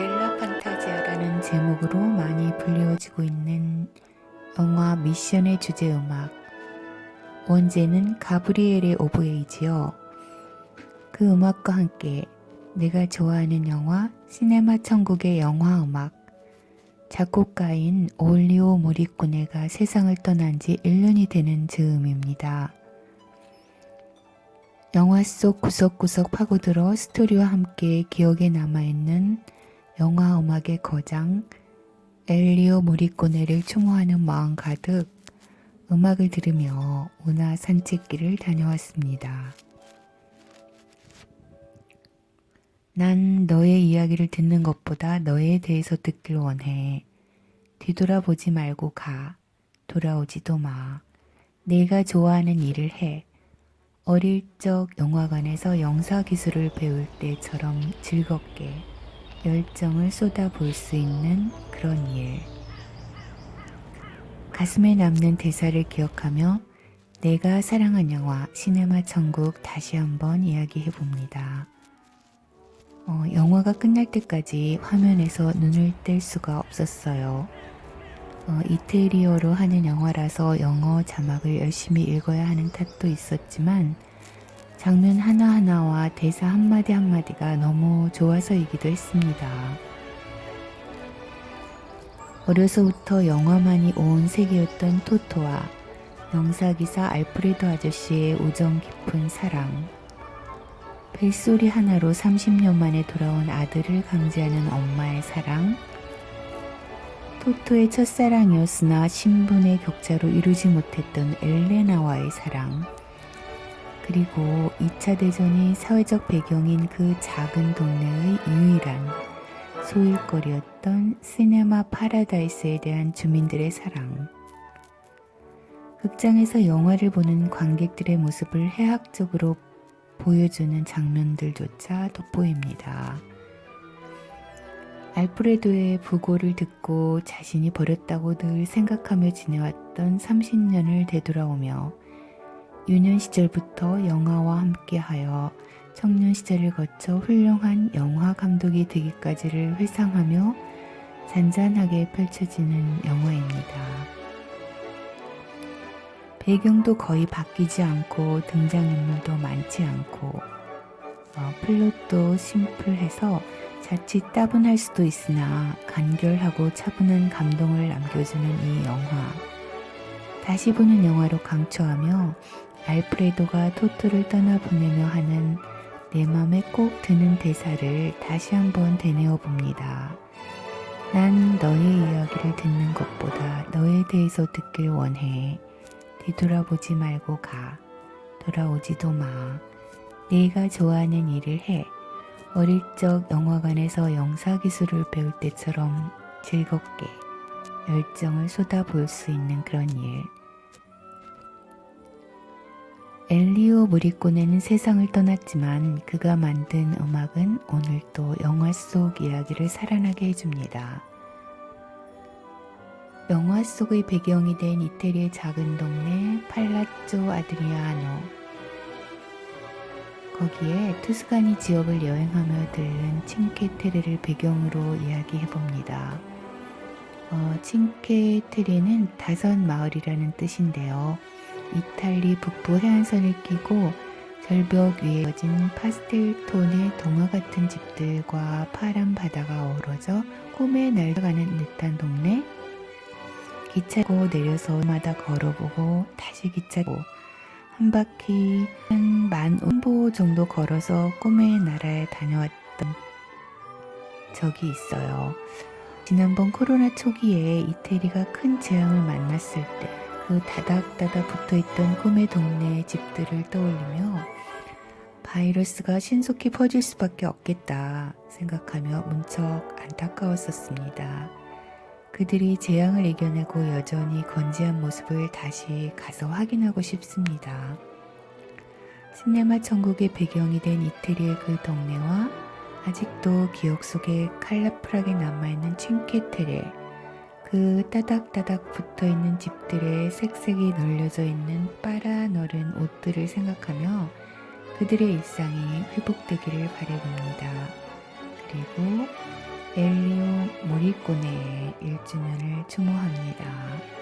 넬라 판타지아라는 제목으로 많이 불리워지고 있는 영화 미션의 주제 음악. 원제는 가브리엘의 오브에이지요. 그 음악과 함께 내가 좋아하는 영화 시네마 천국의 영화 음악. 작곡가인 올리오 모리코네가 세상을 떠난 지 1년이 되는 즈음입니다. 영화 속 구석구석 파고들어 스토리와 함께 기억에 남아있는 영화 음악의 거장 엘리오 모리코네를 추모하는 마음 가득 음악을 들으며 운하 산책길을 다녀왔습니다. 난 너의 이야기를 듣는 것보다 너에 대해서 듣길 원해. 뒤돌아보지 말고 가. 돌아오지도 마. 내가 좋아하는 일을 해. 어릴 적 영화관에서 영사 기술을 배울 때처럼 즐겁게 열정을 쏟아볼 수 있는 그런 일. 가슴에 남는 대사를 기억하며 내가 사랑한 영화 시네마 천국 다시 한번 이야기해 봅니다. 어, 영화가 끝날 때까지 화면에서 눈을 뗄 수가 없었어요. 어, 이태리어로 하는 영화라서 영어 자막을 열심히 읽어야 하는 탓도 있었지만 장면 하나하나와 대사 한마디 한마디가 너무 좋아서이기도 했습니다. 어려서부터 영화만이 온 세계였던 토토와 영사기사 알프레도 아저씨의 우정 깊은 사랑, 벨소리 하나로 30년 만에 돌아온 아들을 강제하는 엄마의 사랑, 토토의 첫사랑이었으나 신분의 격차로 이루지 못했던 엘레나와의 사랑, 그리고 2차 대전이 사회적 배경인 그 작은 동네의 유일한 소일거리였던 시네마 파라다이스에 대한 주민들의 사랑. 극장에서 영화를 보는 관객들의 모습을 해학적으로 보여주는 장면들조차 돋보입니다. 알프레도의 부고를 듣고 자신이 버렸다고 늘 생각하며 지내왔던 30년을 되돌아오며 유년 시절부터 영화와 함께하여 청년 시절을 거쳐 훌륭한 영화 감독이 되기까지를 회상하며 잔잔하게 펼쳐지는 영화입니다. 배경도 거의 바뀌지 않고 등장인물도 많지 않고 어, 플롯도 심플해서 자칫 따분할 수도 있으나 간결하고 차분한 감동을 남겨주는 이 영화. 다시 보는 영화로 강추하며 알프레도가 토토를 떠나보내며 하는 내 맘에 꼭 드는 대사를 다시 한번 되뇌어 봅니다. 난 너의 이야기를 듣는 것보다 너에 대해서 듣길 원해. 뒤돌아보지 말고 가. 돌아오지도 마. 네가 좋아하는 일을 해. 어릴 적 영화관에서 영사 기술을 배울 때처럼 즐겁게 열정을 쏟아볼 수 있는 그런 일. 엘리오 무리코네는 세상을 떠났지만 그가 만든 음악은 오늘도 영화 속 이야기를 살아나게 해줍니다. 영화 속의 배경이 된 이태리의 작은 동네 팔라조 아드리아노. 거기에 투스카니 지역을 여행하며 들른 칭케테레를 배경으로 이야기해봅니다. 어, 칭케테레는 다섯 마을이라는 뜻인데요. 이탈리 북부 해안선을 끼고 절벽 위에 어진 파스텔 톤의 동화 같은 집들과 파란 바다가 어우러져 꿈에 날아가는 듯한 동네. 기차고 내려서 마다 걸어보고 다시 기차고 한 바퀴 한만 온보 정도 걸어서 꿈의 나라에 다녀왔던 적이 있어요. 지난번 코로나 초기에 이태리가 큰 재앙을 만났을 때 그 다닥다닥 붙어있던 꿈의 동네 집들을 떠올리며 바이러스가 신속히 퍼질 수밖에 없겠다 생각하며 문척 안타까웠었습니다. 그들이 재앙을 이겨내고 여전히 건재한 모습을 다시 가서 확인하고 싶습니다. 시네마 천국의 배경이 된 이태리의 그 동네와 아직도 기억 속에 칼라풀하게 남아있는 칭케테레 그 따닥따닥 붙어 있는 집들의 색색이 널려져 있는 빨아 너른 옷들을 생각하며 그들의 일상이 회복되기를 바라봅니다. 그리고 엘리오 모리꼬네의 1주년을 추모합니다.